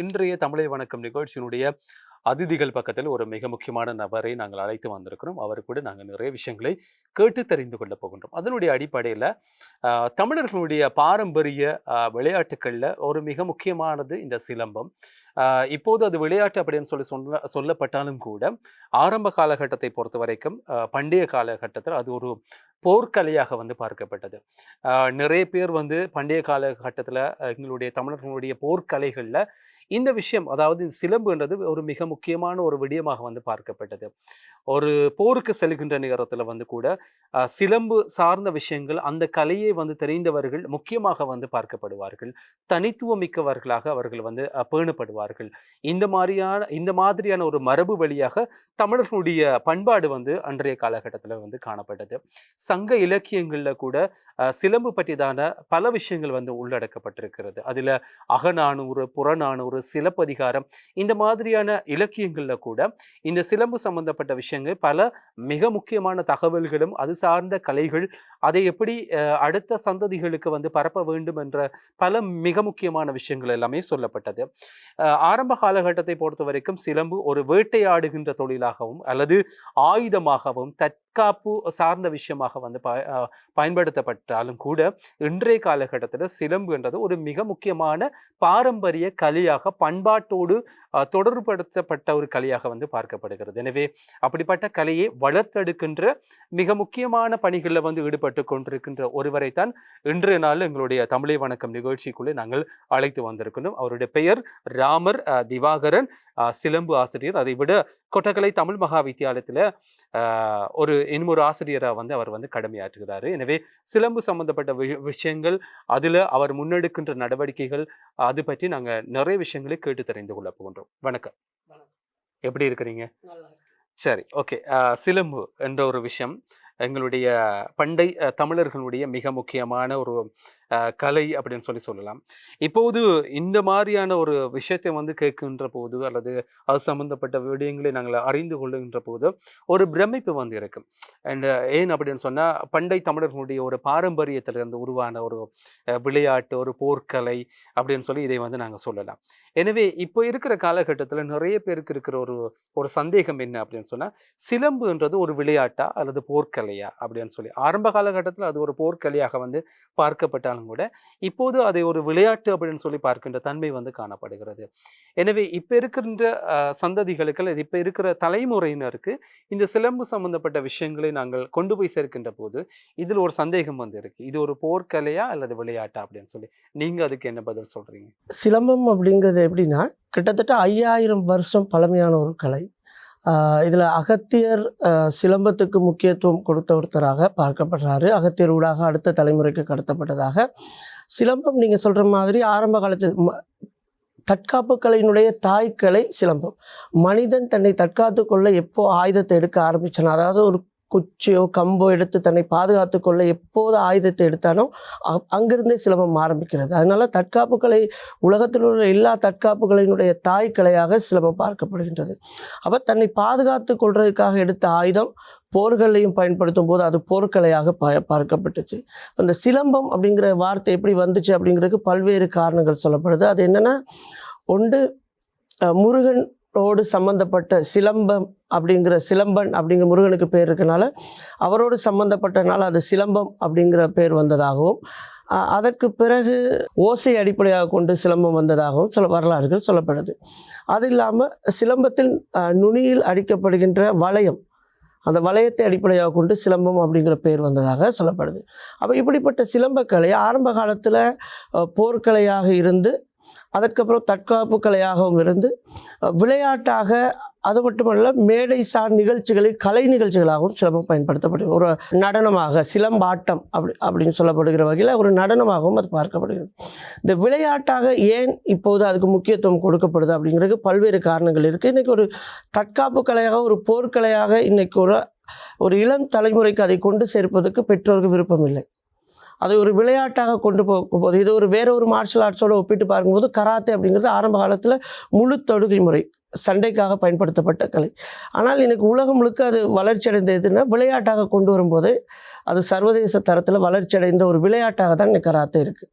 இன்றைய தமிழை வணக்கம் நிகழ்ச்சியினுடைய அதிதிகள் பக்கத்தில் ஒரு மிக முக்கியமான நபரை நாங்கள் அழைத்து வந்திருக்கிறோம். அவர் கூட நாங்கள் நிறைய விஷயங்களை கேட்டு தெரிந்து கொள்ள போகின்றோம். அதனுடைய அடிப்படையில் தமிழர்களுடைய பாரம்பரிய விளையாட்டுக்களில் ஒரு மிக முக்கியமானது இந்த சிலம்பம். இப்போது அது விளையாட்டு அப்படின்னு சொல்லி சொல்ல சொல்லப்பட்டாலும் கூட ஆரம்ப காலகட்டத்தை பொறுத்த வரைக்கும் பண்டைய காலகட்டத்தில் அது ஒரு போர்க்கலையாக வந்து பார்க்கப்பட்டது. நிறைய பேர் வந்து பண்டைய காலகட்டத்தில் எங்களுடைய தமிழர்களுடைய போர்க்கலைகளில் இந்த விஷயம் அதாவது இந்த சிலம்புன்றது ஒரு மிக முக்கியமான ஒரு விடயமாக வந்து பார்க்கப்பட்டது. ஒரு போருக்கு செல்கின்ற நேரத்தில் வந்து கூட சிலம்பு சார்ந்த விஷயங்கள் அந்த கலையை வந்து தெரிந்தவர்கள் முக்கியமாக வந்து பார்க்கப்படுவார்கள். தனித்துவமிக்கவர்களாக அவர்கள் வந்து பேணப்படுவார்கள். இந்த மாதிரியான இந்த மாதிரியான ஒரு மரபு வழியாக தமிழர்களுடைய பண்பாடு வந்து அன்றைய காலகட்டத்தில் வந்து காணப்பட்டது. சங்க இலக்கியங்களில் கூட சிலம்பு பற்றியதான பல விஷயங்கள் வந்து உள்ளடக்கப்பட்டிருக்கிறது. அதில் அகநானூறு புறநானூறு சிலப்பதிகாரம் இந்த மாதிரியான இலக்கியங்களில் கூட இந்த சிலம்பு சம்பந்தப்பட்ட விஷயங்கள் பல மிக முக்கியமான தகவல்களும் அது சார்ந்த கலைகள் அதை எப்படி அடுத்த சந்ததிகளுக்கு வந்து பரப்ப வேண்டும் என்ற பல மிக முக்கியமான விஷயங்கள் எல்லாமே சொல்லப்பட்டது. ஆரம்ப காலகட்டத்தை பொறுத்த வரைக்கும் சிலம்பு ஒரு வேட்டையாடுகின்ற தொழிலாகவும் அல்லது ஆயுதமாகவும் தற்காப்பு சார்ந்த விஷயமாக வந்து ப பயன்படுத்தப்பட்டாலும் கூட இன்றைய காலகட்டத்தில் சிலம்பு என்றது ஒரு மிக முக்கியமான பாரம்பரிய கலையாக பண்பாட்டோடு தொடர்புபடுத்தப்பட்ட தொடர்படுத்தப்பட்ட ஒரு கலையாக வந்து பார்க்கப்படுகிறது. எனவே அப்படிப்பட்ட கலையை வளர்த்தெடுக்கின்ற மிக முக்கியமான பணிகளில் வந்து ஈடுபட்டு கொண்டிருக்கின்ற ஒருவரை தான் இன்றைய நாள் எங்களுடைய தமிழை வணக்கம் நிகழ்ச்சிக்குள்ளே நாங்கள் அழைத்து வந்திருக்கணும் அவருடைய பெயர் ராமர் திவாகரன் சிலம்பு ஆசிரியர். அதை விட கொட்டக்கலை தமிழ் மகா வித்தியாலயத்தில் ஒரு இன்னொரு ஆசிரியராக வந்து அவர் வந்து கடமையாற்றுகிறாரு. எனவே சிலம்பு சம்பந்தப்பட்ட வி விஷயங்கள் அதில் அவர் முன்னெடுக்கின்ற நடவடிக்கைகள் அது பற்றி நாங்கள் நிறைய விஷயங்கள் கேட்டு தெரிந்து கொள்ள போகின்றோம். வணக்கம். எப்படி இருக்கிறீங்க. சரி ஓகே சிலம்பு என்ற ஒரு விஷயம். எங்களுடைய பண்டை தமிழர்களுடைய மிக முக்கியமான ஒரு கலை அப்படின்னு சொல்லி சொல்லலாம். இப்போது இந்த மாதிரியான ஒரு விஷயத்தை வந்து கேட்கின்ற போது அல்லது அது சம்பந்தப்பட்ட விடயங்களை நாங்கள் அறிந்து கொள்ளுகின்ற போது ஒரு பிரமிப்பு வந்து இருக்கும் அண்ட் ஏன் அப்படின்னு சொன்னால் பண்டை தமிழர்களுடைய ஒரு பாரம்பரியத்திலிருந்து உருவான ஒரு விளையாட்டு ஒரு போர்க்கலை அப்படின்னு சொல்லி இதை வந்து நாங்கள் சொல்லலாம். எனவே இப்போ இருக்கிற காலகட்டத்தில் நிறைய பேருக்கு இருக்கிற ஒரு ஒரு சந்தேகம் என்ன அப்படின்னு சொன்னால் சிலம்புன்றது ஒரு விளையாட்டா அல்லது போர்க்கலை? போர்க்கலையா அப்படின்னு சொல்லி. ஆரம்ப காலகட்டத்தில் அது ஒரு போர்க்கலையாக வந்து பார்க்கப்பட்டாலும் கூட இப்போது அதை ஒரு விளையாட்டு அப்படின்னு சொல்லி பார்க்கின்ற தன்மை வந்து காணப்படுகிறது. எனவே இப்போ இருக்கின்ற சந்ததிகளுக்கு அல்லது இப்போ இருக்கிற தலைமுறையினருக்கு இந்த சிலம்பு சம்பந்தப்பட்ட விஷயங்களை நாங்கள் கொண்டு போய் சேர்க்கின்ற போது இதில் ஒரு சந்தேகம் வந்து இருக்கு. இது ஒரு போர்க்கலையா அல்லது விளையாட்டா அப்படின்னு சொல்லி. நீங்கள் அதுக்கு என்ன பதில் சொல்கிறீங்க சிலம்பம் அப்படிங்கிறது எப்படின்னா கிட்டத்தட்ட ஐயாயிரம் வருஷம் பழமையான ஒரு கலை. இதில் அகத்தியர் சிலம்பத்துக்கு முக்கியத்துவம் கொடுத்த ஒருத்தராக பார்க்கப்படுறாரு. அகத்தியர் ஊடாக அடுத்த தலைமுறைக்கு கடத்தப்பட்டதாக. சிலம்பம் நீங்கள் சொல்கிற மாதிரி ஆரம்ப காலத்து ம- தற்காப்பு கலையினுடைய தாய்க்கலை சிலம்பம். மனிதன் தன்னை தற்காத்து கொள்ள எப்போ ஆயுதத்தை எடுக்க ஆரம்பித்தான் அதாவது ஒரு குச்சியோ கம்போ எடுத்து தன்னை பாதுகாத்து கொள்ள எப்போது ஆயுதத்தை எடுத்தானோ அங்கிருந்தே சிலம்பம் ஆரம்பிக்கிறது. அதனால தற்காப்பு கலை உலகத்தில் உள்ள எல்லா தற்காப்புகளினுடைய தாய் கலையாக சிலம்பம் பார்க்கப்படுகின்றது. அப்போ தன்னை பாதுகாத்து கொள்றதுக்காக எடுத்த ஆயுதம் போர்களையும் பயன்படுத்தும் போது அது போர்க்கலையாக ப பார்க்கப்பட்டுச்சு. அந்த சிலம்பம் அப்படிங்கிற வார்த்தை எப்படி வந்துச்சு அப்படிங்கிறதுக்கு பல்வேறு காரணங்கள் சொல்லப்படுது. அது என்னென்னா ஒன்று முருகன் அவரோடு சம்பந்தப்பட்ட சிலம்பம் அப்படிங்கிற சிலம்பன் அப்படிங்கிற முருகனுக்கு பேர் இருக்கனால அவரோடு சம்பந்தப்பட்டனால அது சிலம்பம் அப்படிங்கிற பேர் வந்ததாகவும் அதற்கு பிறகு ஓசை அடிப்படையாக கொண்டு சிலம்பம் வந்ததாகவும் சில வரலாறுகள் சொல்லப்படுது. அது இல்லாமல் சிலம்பத்தில் நுனியில் அடிக்கப்படுகின்ற வளையம் அந்த வளையத்தை அடிப்படையாக கொண்டு சிலம்பம் அப்படிங்கிற பேர் வந்ததாக சொல்லப்படுது. அப்போ இப்படிப்பட்ட சிலம்பக்கலை ஆரம்ப காலத்தில் போர்க்கலையாக இருந்து அதற்கப்புறம் தற்காப்பு கலையாகவும் இருந்து விளையாட்டாக அது மட்டுமல்ல மேடை சார் நிகழ்ச்சிகளில் கலை நிகழ்ச்சிகளாகவும் சிலம்பம் பயன்படுத்தப்படுகிறது ஒரு நடனமாக சிலம்பாட்டம் அப்படி அப்படின்னு சொல்லப்படுகிற வகையில் ஒரு நடனமாகவும் அது பார்க்கப்படுகிறது. இந்த விளையாட்டாக ஏன் இப்போது அதுக்கு முக்கியத்துவம் கொடுக்கப்படுது அப்படிங்கிறதுக்கு பல்வேறு காரணங்கள் இருக்குது இன்றைக்கி ஒரு தற்காப்பு கலையாக ஒரு போர்க்கலையாக இன்றைக்கி ஒரு ஒரு இளம் தலைமுறைக்கு அதை கொண்டு சேர்ப்பதற்கு பெற்றோருக்கு விருப்பம் இல்லை அதை ஒரு விளையாட்டாக கொண்டு போகும்போது இது ஒரு வேற ஒரு மார்ஷல் ஆர்ட்ஸோடு ஒப்பிட்டு பார்க்கும்போது கராத்தே அப்படிங்கிறது ஆரம்ப காலத்தில் முழு தொடுகை முறை சண்டைக்காக பயன்படுத்தப்பட்ட கலை. ஆனால் எனக்கு உலகம் முழுக்க அது வளர்ச்சி அடைந்த எதுன்னா விளையாட்டாக கொண்டு வரும்போது அது சர்வதேச தரத்தில் வளர்ச்சி அடைந்த ஒரு விளையாட்டாக தான் இன்னைக்கு கராத்தே இருக்குது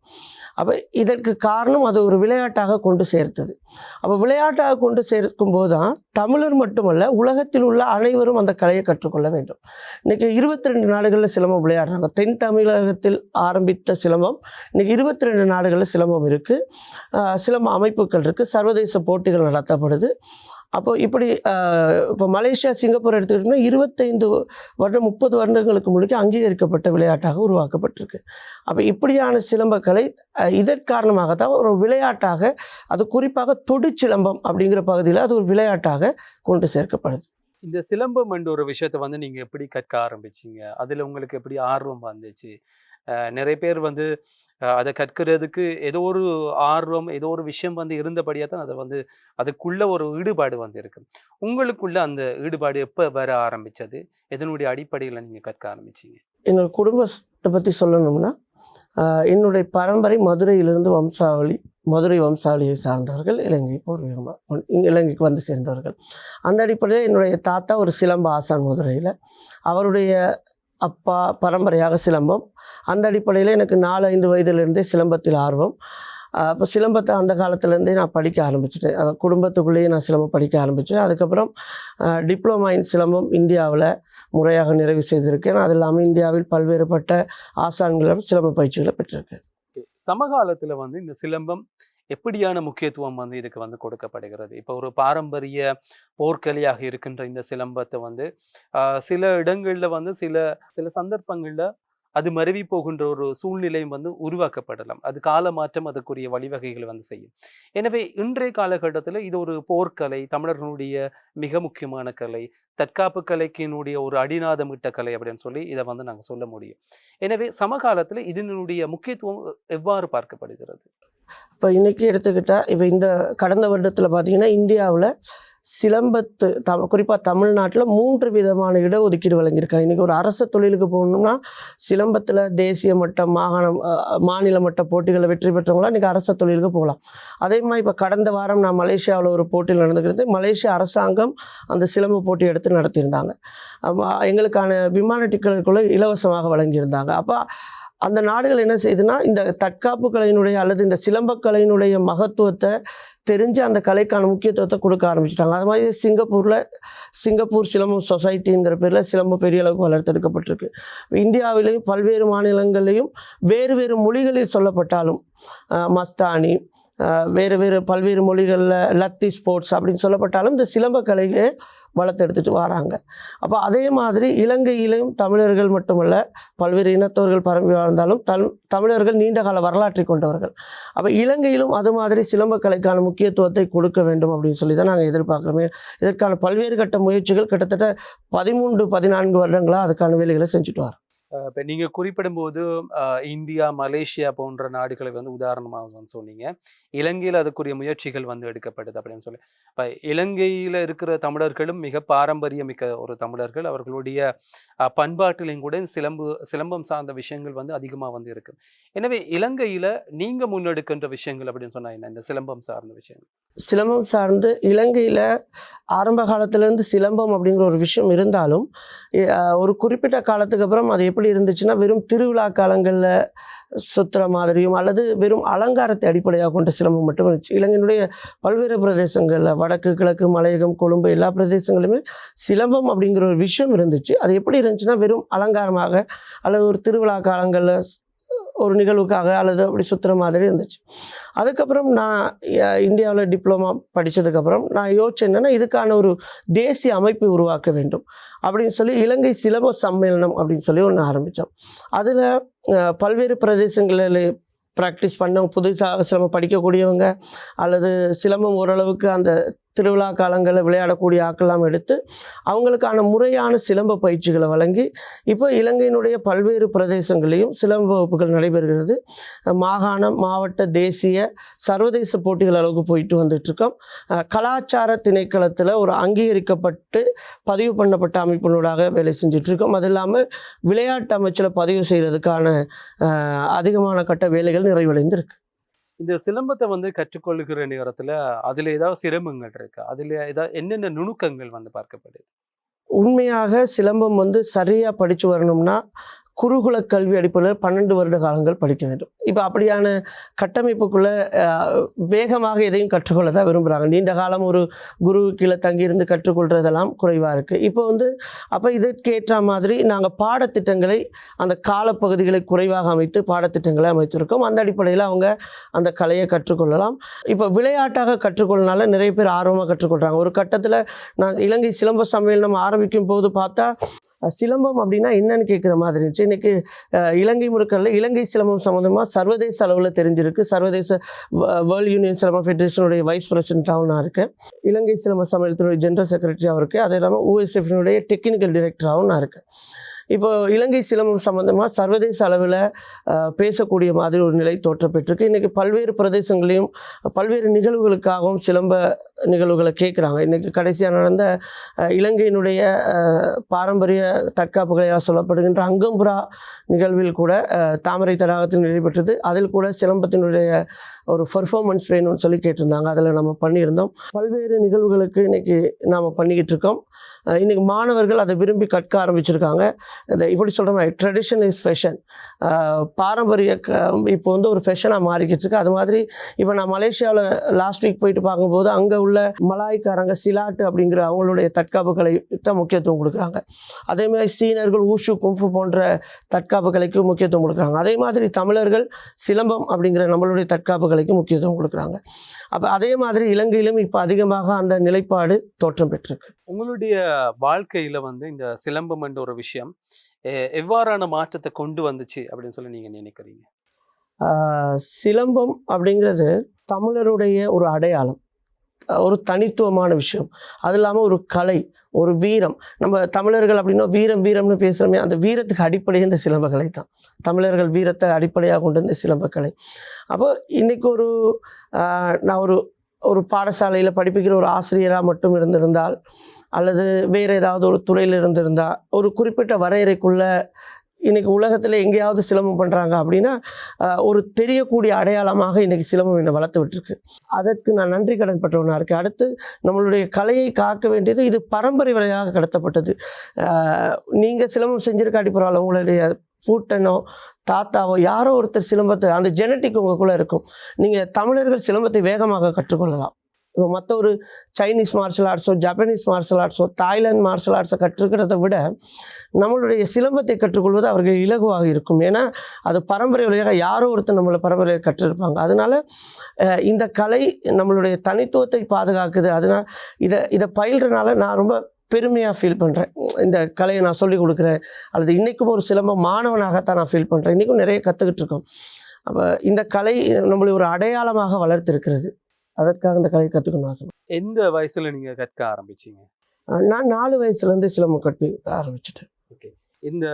அப்போ இதற்கு காரணம் அது ஒரு விளையாட்டாக கொண்டு சேர்த்தது. அப்போ விளையாட்டாக கொண்டு சேர்க்கும் போது தான் தமிழர் மட்டுமல்ல உலகத்தில் உள்ள அனைவரும் அந்த கலையை கற்றுக்கொள்ள வேண்டும். இன்றைக்கி இருபத்தி ரெண்டு நாடுகளில் சிலம்பம் விளையாடுறாங்க. தென் தமிழகத்தில் ஆரம்பித்த சிலம்பம் இன்றைக்கி இருபத்தி ரெண்டு நாடுகளில் சிலம்பம் இருக்குது சிலம்ப அமைப்புகள் இருக்குது சர்வதேச போட்டிகள் நடத்தப்படுது. அப்போது இப்படி இப்போ மலேசியா சிங்கப்பூர் எடுத்துக்கிட்டோம்னா இருபத்தைந்து வருடம் முப்பது வருடங்களுக்கு முழுக்க அங்கீகரிக்கப்பட்ட விளையாட்டாக உருவாக்கப்பட்டிருக்கு. அப்போ இப்படியான சிலம்பக்கலை அஹ், இதன் தான் ஒரு விளையாட்டாக அது குறிப்பாக தொடு சிலம்பம் அப்படிங்கிற பகுதியில் அது ஒரு விளையாட்டாக கொண்டு சேர்க்கப்படுது. இந்த சிலம்பம் என்ற ஒரு விஷயத்தை வந்து நீங்கள் எப்படி கற்க ஆரம்பிச்சீங்க? அதில் உங்களுக்கு எப்படி ஆர்வம் வந்துச்சு? நிறைய பேர் வந்து அதை கற்கிறதுக்கு ஏதோ ஒரு ஆர்வம் ஏதோ ஒரு விஷயம் வந்து இருந்தபடியாக தான் அதை வந்து அதுக்குள்ள ஒரு ஈடுபாடு வந்து இருக்கு. உங்களுக்குள்ள அந்த ஈடுபாடு எப்போ வர ஆரம்பித்தது எதனுடைய அடிப்படையில் நீங்கள் கற்க ஆரம்பிச்சிங்க? எங்கள் குடும்பத்தை பற்றி சொல்லணும்னா என்னுடைய பரம்பரை மதுரையிலிருந்து வம்சாவளி மதுரை வம்சாவளியை சார்ந்தவர்கள் இலங்கை பூர்வீகமாக இலங்கைக்கு வந்து சேர்ந்தவர்கள். அந்த அடிப்படையில் என்னுடைய தாத்தா ஒரு சிலம்ப ஆசான் மதுரையில் அவருடைய அப்பா பரம்பரையாக சிலம்பம். அந்த அடிப்படையில் எனக்கு நாலு ஐந்து வயதிலிருந்தே சிலம்பத்தில் ஆர்வம். அப்போ சிலம்பத்தை அந்த காலத்துலேருந்தே நான் படிக்க ஆரம்பிச்சிட்டேன். குடும்பத்துக்குள்ளேயே நான் சிலம்பம் படிக்க ஆரம்பித்தேன் அதுக்கப்புறம் டிப்ளமா இன் சிலம்பம் இந்தியாவில் முறையாக நிறைவு செய்திருக்கேன். அது இல்லாமல் இந்தியாவில் பல்வேறுபட்ட ஆசான்களிடம் சிலம்ப பயிற்சிகளை பெற்றிருக்கேன். சமகாலத்தில் வந்து இந்த சிலம்பம் எப்படியான முக்கியத்துவம் வந்து இதுக்கு வந்து கொடுக்கப்படுகிறது? இப்போ ஒரு பாரம்பரிய போர்க்கலையாக இருக்கின்ற இந்த சிலம்பத்தை வந்து சில இடங்களில் வந்து சில சில சந்தர்ப்பங்களில் அது மருவி போகின்ற ஒரு சூழ்நிலையும் வந்து உருவாக்கப்படலாம். அது கால மாற்றம் அதுக்குரிய வழிவகைகள் வந்து செய்யும். எனவே இன்றைய காலகட்டத்தில் இது ஒரு போர்க்கலை தமிழர்களுடைய மிக முக்கியமான கலை தற்காப்பு கலைக்கினுடைய ஒரு அடிநாதமிட்ட கலை அப்படின்னு சொல்லி இதை வந்து நாங்கள் சொல்ல முடியும். எனவே சமகாலத்தில் இதனுடைய முக்கியத்துவம் எவ்வாறு பார்க்கப்படுகிறது? இப்போ இன்றைக்கி எடுத்துக்கிட்டால் இப்போ இந்த கடந்த வருடத்தில் பார்த்தீங்கன்னா இந்தியாவில் சிலம்பத்து த குறிப்பாக தமிழ்நாட்டில் மூன்று விதமான இடஒதுக்கீடு வழங்கியிருக்காங்க. இன்றைக்கி ஒரு அரசு தொழிலுக்கு போகணும்னா சிலம்பத்தில் தேசிய மட்டம் மாகாணம் மாநில மட்ட போட்டிகளை வெற்றி பெற்றவங்களாம் இன்றைக்கி அரசு தொழிலுக்கு போகலாம். அதே மாதிரி இப்போ கடந்த வாரம் நான் மலேசியாவில் ஒரு போட்டியில் நடந்துக்கிறது மலேசிய அரசாங்கம் அந்த சிலம்ப போட்டி எடுத்து நடத்தியிருந்தாங்க. எங்களுக்கான விமான டிக்கெட்டுக்குள்ளே இலவசமாக வழங்கியிருந்தாங்க. அப்போ அந்த நாடுகள் என்ன செய்யுதுன்னா இந்த தற்காப்பு கலையினுடைய அல்லது இந்த சிலம்பக் கலையினுடைய மகத்துவத்தை தெரிஞ்சு அந்த கலைக்கான முக்கியத்துவத்தை கொடுக்க ஆரம்பிச்சிட்டாங்க. அது மாதிரி சிங்கப்பூரில் சிங்கப்பூர் சிலம்பம் சொசைட்டிங்கிற பேரில் சிலம்பம் பெரிய அளவுக்கு வளர்த்தெடுக்கப்பட்டிருக்கு. இந்தியாவிலேயும் பல்வேறு மாநிலங்கள்லேயும் வேறு வேறு மொழிகளில் சொல்லப்பட்டாலும் மஸ்தானி வேறு வேறு பல்வேறு மொழிகளில் லத்தி ஸ்போர்ட்ஸ் அப்படின்னு சொல்லப்பட்டாலும் இந்த சிலம்பக்கலையை வளர்த்தெடுத்துட்டு வராங்க. அப்போ அதே மாதிரி இலங்கையிலையும் தமிழர்கள் மட்டுமல்ல பல்வேறு இனத்தவர்கள் பரம்பி வாழ்ந்தாலும் தம் தமிழர்கள் நீண்ட கால வரலாற்றை கொண்டவர்கள். அப்போ இலங்கையிலும் அது மாதிரி சிலம்பக்கலைக்கான முக்கியத்துவத்தை கொடுக்க வேண்டும் அப்படின்னு சொல்லி தான் நாங்கள் எதிர்பார்க்குறோமே. இதற்கான பல்வேறு கட்ட முயற்சிகள் கிட்டத்தட்ட பதிமூன்று பதினான்கு வருடங்களாக அதுக்கான வேலைகளை செஞ்சுட்டு வரோம். இப்போ நீங்கள் குறிப்பிடும்போது இந்தியா மலேசியா போன்ற நாடுகளை வந்து உதாரணமாக வந்து சொன்னீங்க. இலங்கையில் அதுக்குரிய முயற்சிகள் வந்து எடுக்கப்படுது அப்படின்னு சொல்லி. இப்போ இலங்கையில் இருக்கிற தமிழர்களும் மிக பாரம்பரியமிக்க ஒரு தமிழர்கள். அவர்களுடைய பண்பாட்டிலையும் கூட சிலம்பு சிலம்பம் சார்ந்த விஷயங்கள் வந்து அதிகமாக வந்து இருக்கு. எனவே இலங்கையில் நீங்கள் முன்னெடுக்கின்ற விஷயங்கள் அப்படின்னு சொன்னால் என்ன? இந்த சிலம்பம் சார்ந்த விஷயங்கள். சிலம்பம் சார்ந்து இலங்கையில் ஆரம்ப காலத்திலேருந்து சிலம்பம் அப்படிங்கிற ஒரு விஷயம் இருந்தாலும் ஒரு குறிப்பிட்ட காலத்துக்கு அப்புறம் அது எப்படி இருந்துச்சுன்னா வெறும் திருவிழா காலங்களில் சுற்றுற மாதிரியும் அல்லது வெறும் அலங்காரத்தை அடிப்படையாக கொண்ட சிலம்பம் மட்டும் இருந்துச்சு. இலங்கையினுடைய பல்வேறு பிரதேசங்களில் வடக்கு கிழக்கு மலையகம் கொழும்பு எல்லா பிரதேசங்களுமே சிலம்பம் அப்படிங்கிற ஒரு விஷயம் இருந்துச்சு. அது எப்படி இருந்துச்சுன்னா வெறும் அலங்காரமாக அல்லது ஒரு திருவிழா காலங்களில் ஒரு நிகழ்வுக்காக அல்லது அப்படி சுற்றுற மாதிரி இருந்துச்சு. அதுக்கப்புறம் நான் இந்தியாவில் டிப்ளமா படித்ததுக்கப்புறம் நான் யோசிச்சேன் என்னென்னா இதுக்கான ஒரு தேசிய அமைப்பை உருவாக்க வேண்டும். அப்படின்னு சொல்லி இலங்கை சிலம்ப சம்மேளனம் அப்படின்னு சொல்லி ஒன்று ஆரம்பித்தோம் அதில் பல்வேறு பிரதேசங்களில் ப்ராக்டிஸ் பண்ணவங்க புதுசாக சிலம்பம் படிக்கக்கூடியவங்க அல்லது சிலம்பம் ஓரளவுக்கு அந்த திருவிழா காலங்களில் விளையாடக்கூடிய ஆக்கெல்லாம் எடுத்து அவங்களுக்கான முறையான சிலம்ப பயிற்சிகளை வழங்கி இப்போ இலங்கையினுடைய பல்வேறு பிரதேசங்களையும் சிலம்ப வகுப்புகள் நடைபெறுகிறது. மாகாணம் மாவட்ட தேசிய சர்வதேச போட்டிகள் அளவுக்கு போயிட்டு வந்துட்டுருக்கோம். கலாச்சார திணைக்களத்தில் ஒரு அங்கீகரிக்கப்பட்டு பதிவு பண்ணப்பட்ட அமைப்பினூடாக வேலை செஞ்சிட்ருக்கோம் அது இல்லாமல் விளையாட்டு அமைச்சில் பதிவு செய்கிறதுக்கான அதிகமான கட்ட வேலைகள் நிறைவடைந்திருக்கு. இந்த சிலம்பத்தை வந்து கற்றுக்கொள்கிற நேரத்தில் அதில் ஏதாவது சிரமங்கள் இருக்கு? அதில் ஏதாவது என்னென்ன நுணுக்கங்கள் வந்து பார்க்கப்படுது? உண்மையாக சிலம்பம் வந்து சரியாக படித்து வரணும்னா குருகுல கல்வி அடிப்படையில் பன்னெண்டு வருட காலங்கள் படிக்க வேண்டும். இப்போ அப்படியான கட்டமைப்புக்குள்ளே வேகமாக எதையும் கற்றுக்கொள்ள தான் விரும்புகிறாங்க நீண்ட காலம் ஒரு குரு கீழே தங்கியிருந்து கற்றுக்கொள்கிறதெல்லாம் குறைவாக இருக்குது இப்போ வந்து அப்போ இதற்கேற்ற மாதிரி நாங்கள் பாடத்திட்டங்களை அந்த காலப்பகுதிகளை குறைவாக அமைத்து பாடத்திட்டங்களை அமைத்திருக்கோம். அந்த அடிப்படையில் அவங்க அந்த கலையை கற்றுக்கொள்ளலாம். இப்போ விளையாட்டாக கற்றுக்கொள்ளனால நிறைய பேர் ஆர்வமாக கற்றுக்கொள்கிறாங்க ஒரு கட்டத்தில் நான் இலங்கை சிலம்ப சம்மேளனம் ஆரம்பிக்கும் போது பார்த்தா சிலம்பம் அப்படின்னா என்னன்னு கேட்குற மாதிரி இருந்துச்சு. இன்றைக்கி இலங்கை முழுக்கல்ல இலங்கை சிலம்பம் சம்மந்தமாக சர்வதேச அளவில் தெரிஞ்சிருக்கு. சர்வதேச வேர்ல்ட் யூனியன் சிலம்ப ஃபெடரேஷனுடைய வைஸ் பிரசிடென்ட்டாகவும் நான் இருக்கேன். இலங்கை சிலம்ப சமயத்தினுடைய ஜென்ரல் செக்ரட்டரியாகவும் இருக்குது அது இல்லாமல் ஓஎஸ்எஃப்னுடைய டெக்னிக்கல் டிரெக்டராகவும் நான் இருக்கேன். இப்போ இலங்கை சிலம்பம் சம்மந்தமாக சர்வதேச அளவில் பேசக்கூடிய மாதிரி ஒரு நிலை தோற்றப்பட்டிருக்கு இன்றைக்கி பல்வேறு பிரதேசங்களையும் பல்வேறு நிகழ்வுகளுக்காகவும் சிலம்ப நிகழ்வுகளை கேட்குறாங்க. இன்றைக்கி கடைசியாக நடந்த இலங்கையினுடைய பாரம்பரிய தற்காப்புகளையாக சொல்லப்படுகின்ற அங்கம்புரா நிகழ்வில் கூட தாமரை தடாகத்தில் நடைபெற்றது அதில் கூட சிலம்பத்தினுடைய ஒரு பர்ஃபார்மன்ஸ் வேணும்னு சொல்லி கேட்டிருந்தாங்க. அதில் நம்ம பண்ணியிருந்தோம். பல்வேறு நிகழ்வுகளுக்கு இன்றைக்கி நாம் பண்ணிக்கிட்டு இருக்கோம் இன்றைக்கி மாணவர்கள் அதை விரும்பி கற்க ஆரம்பிச்சிருக்காங்க. இந்த இப்படி சொல்கிற மாதிரி ட்ரெடிஷன் இஸ் ஃபேஷன் பாரம்பரிய க இப்போ வந்து ஒரு ஃபேஷனாக மாறிக்கிட்டு இருக்கு. அது மாதிரி இப்போ நான் மலேசியாவில் லாஸ்ட் வீக் போயிட்டு பார்க்கும்போது அங்கே உள்ள மலாய்க்காரங்க சிலாட்டு அப்படிங்கிற அவங்களுடைய தற்காப்பு கலை தான் முக்கியத்துவம் கொடுக்குறாங்க. அதே மாதிரி சீனர்கள் ஊஷு கும்ஃபு போன்ற தற்காப்பு கலைக்கு முக்கியத்துவம் கொடுக்குறாங்க. அதே மாதிரி தமிழர்கள் சிலம்பம் அப்படிங்கிற நம்மளுடைய தற்காப்பு கலைக்கு முக்கியத்துவம் கொடுக்குறாங்க. அப்போ அதே மாதிரி இலங்கையிலும் இப்போ அதிகமாக அந்த நிலைப்பாடு தோற்றம் பெற்றிருக்கு. உங்களுடைய வாழ்க்கையில் வந்து இந்த சிலம்பம் என்ற ஒரு விஷயம் எவ்வாறான மாற்றத்தை கொண்டு வந்துச்சு அப்படின்னு சொல்லி நீங்கள் நினைக்கிறீங்க? சிலம்பம் அப்படிங்கிறது தமிழருடைய ஒரு அடையாளம். ஒரு தனித்துவமான விஷயம். அது இல்லாமல் ஒரு கலை ஒரு வீரம். நம்ம தமிழர்கள் அப்படின்னா வீரம் வீரம்னு பேசுகிறோமே அந்த வீரத்துக்கு அடிப்படையே இந்த சிலம்பக்கலை தான். தமிழர்கள் வீரத்தை அடிப்படையாக கொண்டு இந்த சிலம்பக்கலை அப்போ இன்றைக்கி ஒரு நான் ஒரு ஒரு பாடசாலையில் படிப்பிக்கிற ஒரு ஆசிரியராக மட்டும் இருந்திருந்தால் அல்லது வேறு ஏதாவது ஒரு துறையில் இருந்திருந்தால் ஒரு குறிப்பிட்ட வரையறைக்குள்ள இன்னைக்கு உலகத்தில் எங்கேயாவது சிலம்பம் பண்ணுறாங்க அப்படின்னா ஒரு தெரியக்கூடிய அடையாளமாக இன்றைக்கி சிலம்பம் என்னை வளர்த்து விட்டுருக்கு. அதற்கு நான் நன்றி கடன் பட்டவனாக இருக்கேன். அடுத்து நம்மளுடைய கலையை காக்க வேண்டியது இது பரம்பரை வழியாக கடத்தப்பட்டது. நீங்கள் சிலம்பம் செஞ்சிருக்காட்டி பரவாயில்ல உங்களுடைய பூட்டனோ தாத்தாவோ யாரோ ஒருத்தர் சிலம்பத்தை அந்த ஜெனட்டிக் உங்களுக்குள்ளே இருக்கும். நீங்கள் தமிழர்கள் சிலம்பத்தை வேகமாக கற்றுக்கொள்ளலாம். இப்போ மற்ற ஒரு சைனீஸ் மார்ஷல் ஆர்ட்ஸோ ஜப்பனீஸ் மார்ஷல் ஆர்ட்ஸோ தாய்லாந்து மார்ஷல் ஆர்ட்ஸை கற்றுக்கிறத விட நம்மளுடைய சிலம்பத்தை கற்றுக்கொள்வது அவர்கள் இலகுவாக இருக்கும். ஏன்னா அது பரம்பரை வழியாக யாரோ ஒருத்தர் நம்மளை பரம்பரையை கற்றிருப்பாங்க. அதனால் இந்த கலை நம்மளுடைய தனித்துவத்தை பாதுகாக்குது. அதனால் இதை இதை பயில்றதுனால நான் ரொம்ப பெருமையாக ஃபீல் பண்ணுறேன் இந்த கலையை நான் சொல்லிக் கொடுக்குறேன். அல்லது இன்றைக்கும் ஒரு சிலம்ப மாணவனாகத்தான் நான் ஃபீல் பண்ணுறேன் இன்றைக்கும் நிறைய கற்றுக்கிட்டு இருக்கோம். அப்போ இந்த கலை நம்மளை ஒரு அடையாளமாக வளர்த்திருக்கிறது. அதற்காக இந்த கலையை கற்றுக்கணும் ஆசை. எந்த வயசுல நீங்க கற்க ஆரம்பிச்சீங்க? நான் நாலு வயசுலேருந்து சிலம்பம் கற்று ஆரம்பிச்சிட்டேன். இந்த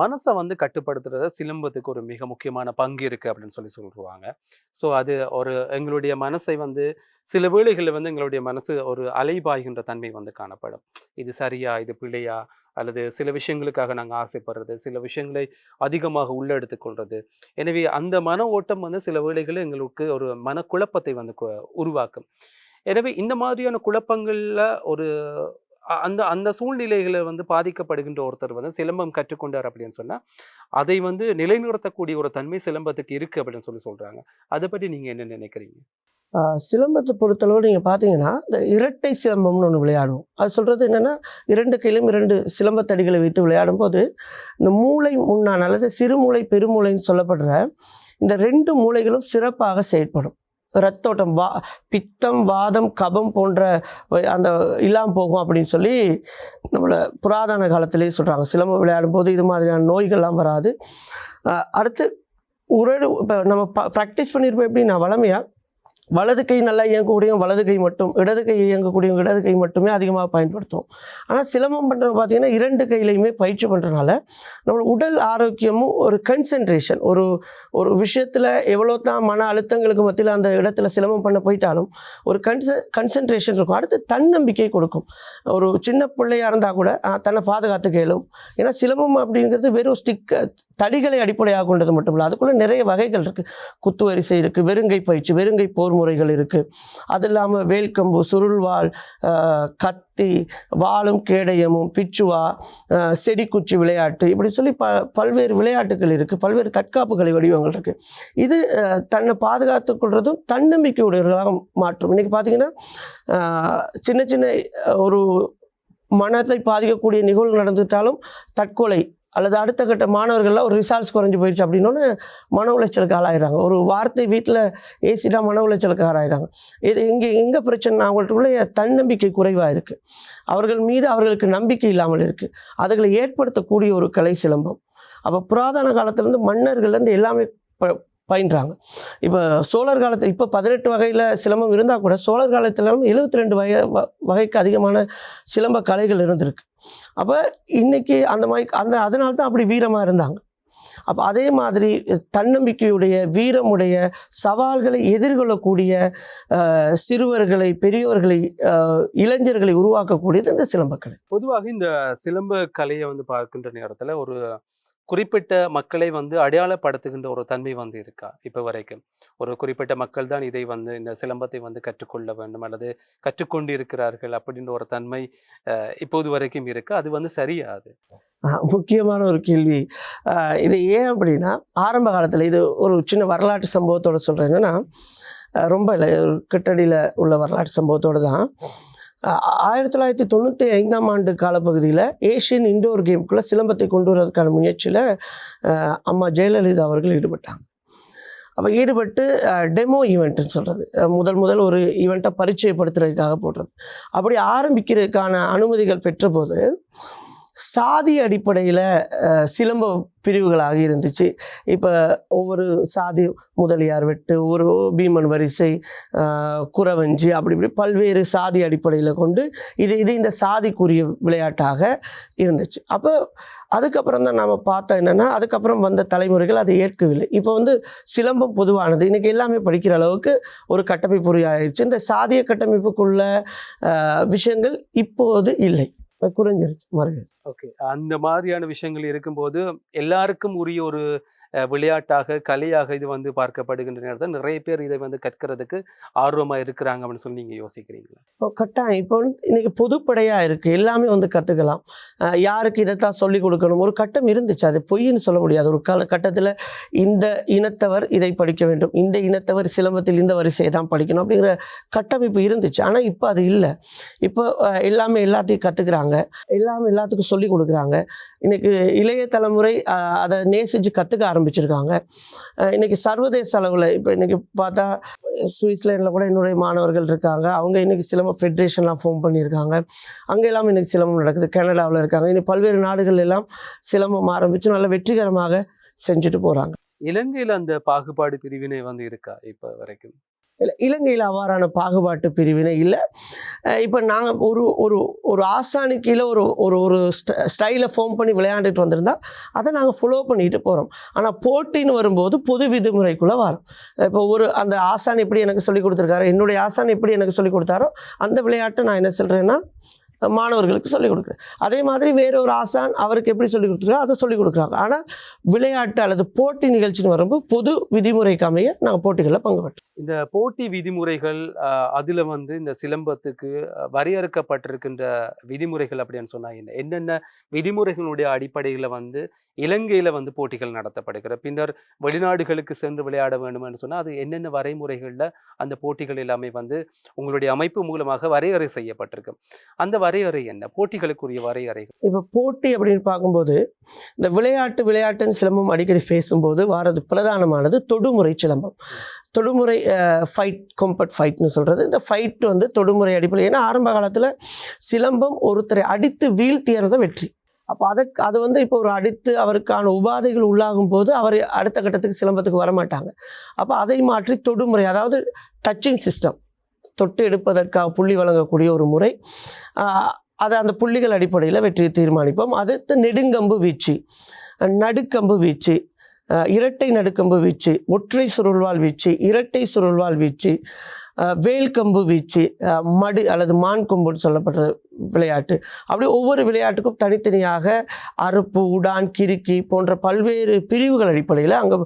மனசை வந்து கட்டுப்படுத்துறத சிலம்பத்துக்கு ஒரு மிக முக்கியமான பங்கு இருக்குது அப்படின்னு சொல்லி சொல்லுவாங்க ஸோ அது ஒரு எங்களுடைய மனசை வந்து சில வேளைகளில் வந்து எங்களுடைய மனசு ஒரு அலைபாய்கின்ற தன்மை வந்து காணப்படும். இது சரியா இது பிழையா அல்லது சில விஷயங்களுக்காக நாங்கள் ஆசைப்படுறது சில விஷயங்களை அதிகமாக உள்ளெடுத்துக் கொள்றது எனவே அந்த மன ஓட்டம் வந்து சில வேளைகளில் எங்களுக்கு ஒரு மனக்குழப்பத்தை வந்து உருவாக்கும். எனவே இந்த மாதிரியான குழப்பங்களில் ஒரு அந்த அந்த சூழ்நிலைகளை வந்து பாதிக்கப்படுகின்ற ஒருத்தர் வந்து சிலம்பம் கற்றுக்கொண்டார் அப்படின்னு சொன்னால் அதை வந்து நிலைநிறுத்தக்கூடிய ஒரு தன்மை சிலம்பத்துக்கு இருக்குது அப்படின்னு சொல்லி சொல்கிறாங்க அதை பற்றி நீங்கள் என்ன நினைக்கிறீங்க? சிலம்பத்தை பொறுத்தளவு நீங்கள் பார்த்தீங்கன்னா இந்த இரட்டை சிலம்பம்னு ஒன்று விளையாடுவோம் அது சொல்கிறது என்னென்னா இரண்டு கையிலும் இரண்டு சிலம்பத்தடிகளை வைத்து விளையாடும் போது இந்த மூளை முன்னான் அல்லது சிறுமூளை பெருமூளைன்னு சொல்லப்படுற இந்த ரெண்டு மூளைகளும் சிறப்பாக செயல்படும் ரத்தோட்டம் வா பித்தம் வாதம் கபம் போன்ற அந்த இல்லாமல் போகும் அப்படின்னு சொல்லி நம்மளை புராதன காலத்திலேயே சொல்கிறாங்க சிலம்பம் விளையாடும் போது இது மாதிரியான நோய்கள்லாம் வராது. அடுத்து உரடு இப்போ நம்ம ப்ராக்டிஸ் பண்ணியிருப்போம் எப்படின்னா வளமையாக வலது கை நல்லா இயங்கக்கூடியவங்க வலது கை மட்டும் இடது கை இயங்கக்கூடியவங்க இடது கை மட்டுமே அதிகமாக பயன்படுத்தும். ஆனால் சிலம்பம் பண்ணுறது பார்த்திங்கன்னா இரண்டு கையிலையுமே பயிற்சி பண்ணுறதுனால நம்மளோட உடல் ஆரோக்கியமும் ஒரு கன்சென்ட்ரேஷன் ஒரு ஒரு விஷயத்தில் எவ்வளோ தான் மன அழுத்தங்களுக்கு மத்தியில் அந்த இடத்துல சிலம்பம் பண்ண போயிட்டாலும் ஒரு கன்ச கன்சென்ட்ரேஷன் இருக்கும். அடுத்து தன்னம்பிக்கை கொடுக்கும். ஒரு சின்ன பிள்ளையாக இருந்தால் கூட தன்னை பாதுகாத்து கேளும். ஏன்னா சிலம்பம் அப்படிங்கிறது வெறும் ஸ்டிக் தடிகளை அடிப்படையாக கொண்டது மட்டும் இல்லை அதுக்குள்ளே நிறைய வகைகள் இருக்குது குத்து வரிசை இருக்குது வெறுங்கை பயிற்சி வெறுங்கை போர் முறைகள் இருக்குது அது இல்லாமல் வேல்கம்பு சுருள்வாள் கத்தி வாளும் கேடயமும் பிச்சுவா செடிக்குச்சி விளையாட்டு இப்படி சொல்லி ப பல்வேறு விளையாட்டுகள் இருக்குது பல்வேறு தற்காப்பு கலை வடிவங்கள் இருக்குது இது தன்னை பாதுகாத்து கொள்றதும் தன்னம்பிக்கையுடையதாக மாற்றும். இன்றைக்கி பார்த்தீங்கன்னா சின்ன சின்ன ஒரு மனத்தை பாதிக்கக்கூடிய நிகழ்வு நடந்துட்டாலும் தற்கொலை அல்லது அடுத்த கட்ட மாணவர்கள்லாம் ஒரு ரிசால்ட்ஸ் குறைஞ்சி போயிடுச்சு அப்படின்னோன்னு மன உளைச்சலுக்கு ஆளாயிறாங்க ஒரு வார்த்தை வீட்டில் ஏசிட்டா மன உளைச்சலுக்கு ஆளாகிறாங்க இது இங்கே எங்கே பிரச்சனை அவங்களுக்குள்ள தன்னம்பிக்கை குறைவாக இருக்குது அவர்கள் மீது அவர்களுக்கு நம்பிக்கை இல்லாமல் இருக்குது அதுகளை ஏற்படுத்தக்கூடிய ஒரு கலை சிலம்பம். அப்போ புராதன காலத்துலேருந்து மன்னர்கள்லேருந்து எல்லாமே ப பயின்றாங்க. இப்போ சோழர் காலத்தில் இப்போ பதினெட்டு வகையில் சிலம்பம் இருந்தால் கூட சோழர் காலத்தில் எழுபத்தி ரெண்டு வகை வ- வகைக்கு அதிகமான சிலம்ப கலைகள் இருந்திருக்கு. அப்போ இன்றைக்கி அந்த மாதிரி அந்த அதனால தான் அப்படி வீரமாக இருந்தாங்க. அப்போ அதே மாதிரி தன்னம்பிக்கையுடைய வீரமுடைய சவால்களை எதிர்கொள்ளக்கூடிய சிறுவர்களை பெரியவர்களை இளைஞர்களை உருவாக்கக்கூடியது இந்த சிலம்பக்கலை. பொதுவாக இந்த சிலம்ப கலையை வந்து பார்க்கின்ற நேரத்தில் ஒரு குறிப்பிட்ட மக்களை வந்து அடையாளப்படுத்துகின்ற ஒரு தன்மை வந்து இருக்கா இப்போ வரைக்கும்? ஒரு குறிப்பிட்ட மக்கள் தான் இதை வந்து இந்த சிலம்பத்தை வந்து கற்றுக்கொள்ள வேண்டும் அல்லது கற்றுக்கொண்டு இருக்கிறார்கள் அப்படின்ற ஒரு தன்மை இப்போது வரைக்கும் இருக்கு. அது வந்து சரியாது முக்கியமான ஒரு கேள்வி. இது ஏன் அப்படின்னா ஆரம்ப காலத்தில் இது ஒரு சின்ன வரலாற்று சம்பவத்தோட சொல்கிறேன் என்னென்னா ரொம்ப இல்லை கிட்டடியில் உள்ள வரலாற்று சம்பவத்தோடு தான். ஆயிரத்தி தொள்ளாயிரத்தி தொண்ணூற்றி ஐந்தாம் ஆண்டு காலப்பகுதியில் ஏஷியன் இண்டோர் கேமுக்குள்ளே சிலம்பத்தை கொண்டு வருவதற்கான முயற்சியில் அம்மா ஜெயலலிதா அவர்கள் ஈடுபட்டாங்க. அப்போ ஈடுபட்டு டெமோ ஈவெண்ட்னு சொல்கிறது முதல் முதல் ஒரு ஈவெண்ட்டை பரிச்சயப்படுத்துறதுக்காக போடுறது. அப்படி ஆரம்பிக்கிறதுக்கான அனுமதிகள் பெற்றபோது சாதி அடிப்படையில் சிலம்ப பிரிவுகளாக இருந்துச்சு. இப்போ ஒவ்வொரு சாதி முதலியார் வெட்டு ஒரு பீமன் வரிசை குறவஞ்சி அப்படி இப்படி பல்வேறு சாதி அடிப்படையில் கொண்டு இது இது இந்த சாதிக்குரிய விளையாட்டாக இருந்துச்சு. அப்போ அதுக்கப்புறம் தான் நாம் பார்த்தோம் என்னென்னா அதுக்கப்புறம் வந்த தலைமுறைகள் அதை ஏற்கவில்லை. இப்போ வந்து சிலம்பம் பொதுவானது. இன்றைக்கி எல்லாமே படிக்கிற அளவுக்கு ஒரு கட்டமைப்பு ஆயிடுச்சு இந்த சாதிய கட்டமைப்புக்குள்ள விஷயங்கள் இப்போது இல்லை. குறைஞ்சிருச்சு. மறுகிறது ஓகே. அந்த மாதிரியான விஷயங்கள் இருக்கும்போது எல்லாருக்கும் உரிய ஒரு விளையாட்டாக கலையாக இது வந்து பார்க்கப்படுகின்ற நேரத்தில் நிறைய பேர் இதை வந்து கற்கிறதுக்கு ஆர்வமாக இருக்கிறாங்க அப்படின்னு சொல்லி நீங்கள் யோசிக்கிறீங்களா? இப்போ கட்டாயம். இப்போ வந்து இன்னைக்கு பொதுப்படையாக இருக்குது எல்லாமே வந்து கற்றுக்கலாம் யாருக்கு இதைத்தான் சொல்லிக் கொடுக்கணும்? ஒரு கட்டம் இருந்துச்சு. அது பொய்ன்னு சொல்ல முடியாது. ஒரு கால கட்டத்தில் இந்த இனத்தவர் இதை படிக்க வேண்டும். இந்த இனத்தவர் சிலம்பத்தில் இந்த வரிசையை தான் படிக்கணும் அப்படிங்கிற கட்டமைப்பு இருந்துச்சு. ஆனால் இப்போ அது இல்லை. இப்போ எல்லாமே எல்லாத்தையும் கற்றுக்குறாங்க எல்லாமே எல்லாத்துக்கும் சொல்லிக் கொடுக்குறாங்க. இன்னைக்கு இளைய தலைமுறை அதை நேசித்து கற்றுக்க ஆரம்பிச்சிருக்காங்க. இன்றைக்கி இன்னைக்கு சர்வதேச அளவில் இப்போ இன்றைக்கி பார்த்தா சுவிட்சர்லேண்டில் கூட என்னுடைய மாணவர்கள் இருக்காங்க. அவங்க இன்னைக்கு சிலம்ப ஃபெட்ரேஷன்லாம் ஃபார்ம் பண்ணியிருக்காங்க. அங்கே எல்லாம் இன்னைக்கு சிலம்பம் நடக்குது. கனடாவில் இருக்காங்க. இன்னும் பல்வேறு நாடுகள் எல்லாம் சிலம்பம் ஆரம்பித்து நல்ல வெற்றிகரமாக செஞ்சுட்டு போகிறாங்க இலங்கையில் அந்த பாகுபாடு பிரிவினை வந்து இருக்கா இப்போ வரைக்கும்? இல்லை இலங்கையில் அவ்வாறான பாகுபாட்டு பிரிவினை இல்லை. இப்போ நாங்கள் ஒரு ஒரு ஒரு ஆசானி கீழே ஒரு ஒரு ஒரு ஸ்டைலை ஃபார்ம் பண்ணி விளையாண்டுட்டு வந்திருந்தால் அதை நாங்கள் ஃபாலோ பண்ணிட்டு போகிறோம் ஆனால் போட்டின்னு வரும்போது பொது விதிமுறைக்குள்ளே வரும். இப்போ ஒரு அந்த ஆசான் எப்படி எனக்கு சொல்லி கொடுத்துருக்காரு என்னுடைய ஆசான் எப்படி எனக்கு சொல்லி கொடுத்தாரோ அந்த விளையாட்டை நான் என்ன சொல்கிறேன்னா மாணவர்களுக்கு சொல்லிக் கொடுக்குறேன். அதே மாதிரி வேற ஒரு ஆசான் அவருக்கு எப்படி சொல்லிக் கொடுத்துருக்கோ அதை சொல்லிக் கொடுக்குறாங்க. ஆனால் விளையாட்டு அல்லது போட்டி நிகழ்ச்சின்னு வரும்போது பொது விதிமுறைக்கு அமைய நாங்கள் போட்டிகளில் பங்கு பெற்றோம் இந்த போட்டி விதிமுறைகள் அதில் வந்து இந்த சிலம்பத்துக்கு வரையறுக்கப்பட்டிருக்கின்ற விதிமுறைகள் அப்படின்னு சொன்னால் என்ன? என்னென்ன விதிமுறைகளுடைய அடிப்படையில் வந்து இலங்கையில் வந்து போட்டிகள் நடத்தப்படுகிற பின்னர் வெளிநாடுகளுக்கு சென்று விளையாட வேண்டும் என்று சொன்னால் அது என்னென்ன வரைமுறைகளில் அந்த போட்டிகள் எல்லாமே வந்து உங்களுடைய அமைப்பு மூலமாக வரையறை செய்யப்பட்டிருக்கு. அந்த வரையறை என்ன? போட்டிகளுக்குரிய வரையறைகள். இப்போ போட்டி அப்படின்னு பார்க்கும்போது இந்த விளையாட்டு விளையாட்டுன்னு சிலம்பம் அடிக்கடி பேசும்போது வாரது பிரதானமானது தொடுமுறை சிலம்பம். தொடுமுறை ஃபைட் கொம்பட் ஃபைட்னு சொல்கிறது இந்த ஃபைட் வந்து தொடுமுறை அடிப்படை ஏன்னா ஆரம்ப காலத்தில் சிலம்பம் ஒருத்தரை அடித்து வீழ்த்தியறதை வெற்றி. அப்போ அதற்கு அது வந்து இப்போ ஒரு அடித்து அவருக்கான உபாதைகள் உள்ளாகும் போது அவர் அடுத்த கட்டத்துக்கு சிலம்பத்துக்கு வரமாட்டாங்க. அப்போ அதை மாற்றி தொடுமுறை அதாவது டச்சிங் சிஸ்டம் தொட்டு எடுப்பதற்காக புள்ளி வழங்கக்கூடிய ஒரு முறை. அதை அந்த புள்ளிகள் அடிப்படையில் வெற்றியை தீர்மானிப்போம். அடுத்து நெடுங்கம்பு வீச்சு. நடுக்கம்பு வீச்சு. இரட்டை நடுக்கம்பு வீச்சு ஒற்றை சுருள்வாள் வீச்சு இரட்டை சுருள்வாள் வீச்சு வேல்கம்பு வீச்சு மடு அல்லது மான் கொம்புன்னு சொல்லப்படுற விளையாட்டு. அப்படி ஒவ்வொரு விளையாட்டுக்கும் தனித்தனியாக அறுப்பு உடான் கிறுக்கி போன்ற பல்வேறு பிரிவுகள் அடிப்படையில் அங்கே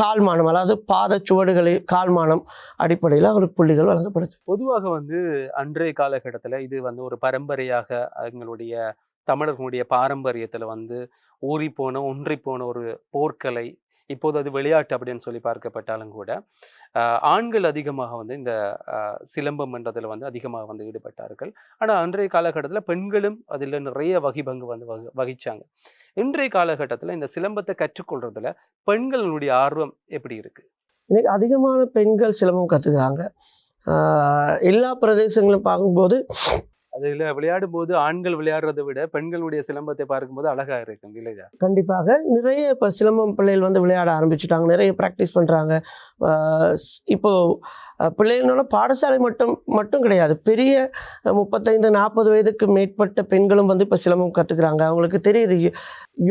கால்மானம் அதாவது பாதச்சுவடுகளை கால்மானம் அடிப்படையில் அவருக்கு புள்ளிகள் வழங்கப்படுது. பொதுவாக வந்து அன்றைய காலகட்டத்தில் இது வந்து ஒரு பரம்பரையாக எங்களுடைய தமிழர்களுடைய பாரம்பரியத்தில் வந்து ஊறி போன ஒன்றி போன ஒரு போர்க்கலை இப்போது அது விளையாட்டு அப்படின்னு சொல்லி பார்க்கப்பட்டாலும் கூட ஆண்கள் அதிகமாக வந்து இந்த சிலம்பம் என்றதில் வந்து அதிகமாக வந்து ஈடுபட்டார்கள். ஆனால் அன்றைய காலகட்டத்தில் பெண்களும் அதில் நிறைய வகிபங்கு வந்து வகி வகிச்சாங்க. இன்றைய காலகட்டத்தில் இந்த சிலம்பத்தை கற்றுக்கொள்றதுல பெண்களுடைய ஆர்வம் எப்படி இருக்கு? இன்னைக்கு அதிகமான பெண்கள் சிலம்பம் கற்றுக்கிறாங்க எல்லா பிரதேசங்களும் பார்க்கும்போது அதில் விளையாடும் போது ஆண்கள் விளையாடுறதை விட பெண்களுடைய சிலம்பத்தை பார்க்கும்போது அழகாக இருக்கும் இல்லையா? கண்டிப்பாக. நிறைய இப்போ சிலம்பம் பிள்ளைகள் வந்து விளையாட ஆரம்பிச்சுட்டாங்க. நிறைய ப்ராக்டிஸ் பண்ணுறாங்க இப்போது பிள்ளைகள்னால பாடசாலை மட்டும் மட்டும் கிடையாது. பெரிய முப்பத்தைந்து நாற்பது வயதுக்கு மேற்பட்ட பெண்களும் வந்து இப்போ சிலம்பம் கற்றுக்குறாங்க அவங்களுக்கு தெரியுது யோ-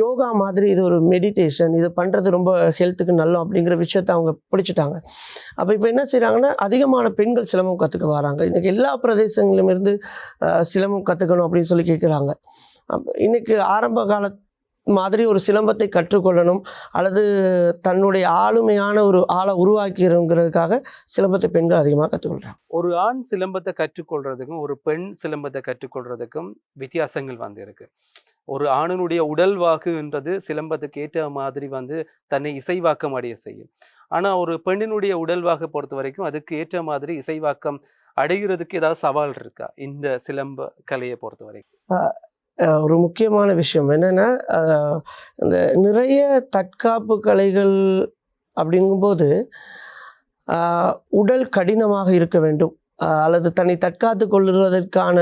யோகா மாதிரி இது ஒரு மெடிடேஷன் இது பண்ணுறது ரொம்ப ஹெல்த்துக்கு நல்லம் அப்படிங்கிற விஷயத்த அவங்க பிடிச்சிட்டாங்க. அப்போ இப்போ என்ன செய்கிறாங்கன்னா அதிகமான பெண்கள் சிலம்பம் கற்றுக்க வராங்க. இன்றைக்கி எல்லா பிரதேசங்களிலும் இருந்து சிலம்பம் கற்றுக்கணும் அப்படின்னு சொல்லி கேட்குறாங்க இன்றைக்கு ஆரம்ப கால மாதிரி ஒரு சிலம்பத்தை கற்றுக்கொள்ளணும் அல்லது தன்னுடைய ஆளுமையான ஒரு ஆளை உருவாக்கிறோங்கிறதுக்காக சிலம்பத்தை பெண்கள் அதிகமாக கற்றுக்கொள்கிறாங்க ஒரு ஆண் சிலம்பத்தை கற்றுக்கொள்றதுக்கும் ஒரு பெண் சிலம்பத்தை கற்றுக்கொள்கிறதுக்கும் வித்தியாசங்கள் வந்து இருக்குது ஒரு ஆணினுடைய உடல்வாக்குன்றது சிலம்பத்துக்கு ஏற்ற மாதிரி வந்து தன்னை இசைவாக்கம் அடைய செய்யும். ஆனால் ஒரு பெண்ணினுடைய உடல்வாக பொறுத்த வரைக்கும் அதுக்கு ஏற்ற மாதிரி இசைவாக்கம் அடைகிறதுக்கு ஏதாவது சவால் இருக்கா? இந்த சிலம்ப கலையை பொறுத்த வரைக்கும் ஒரு முக்கியமான விஷயம் என்னென்னா இந்த நிறைய தற்காப்பு கலைகள் அப்படிங்கும்போது உடல் கடினமாக இருக்க வேண்டும். அல்லது தன்னை தற்காத்து கொள்ளுவதற்கான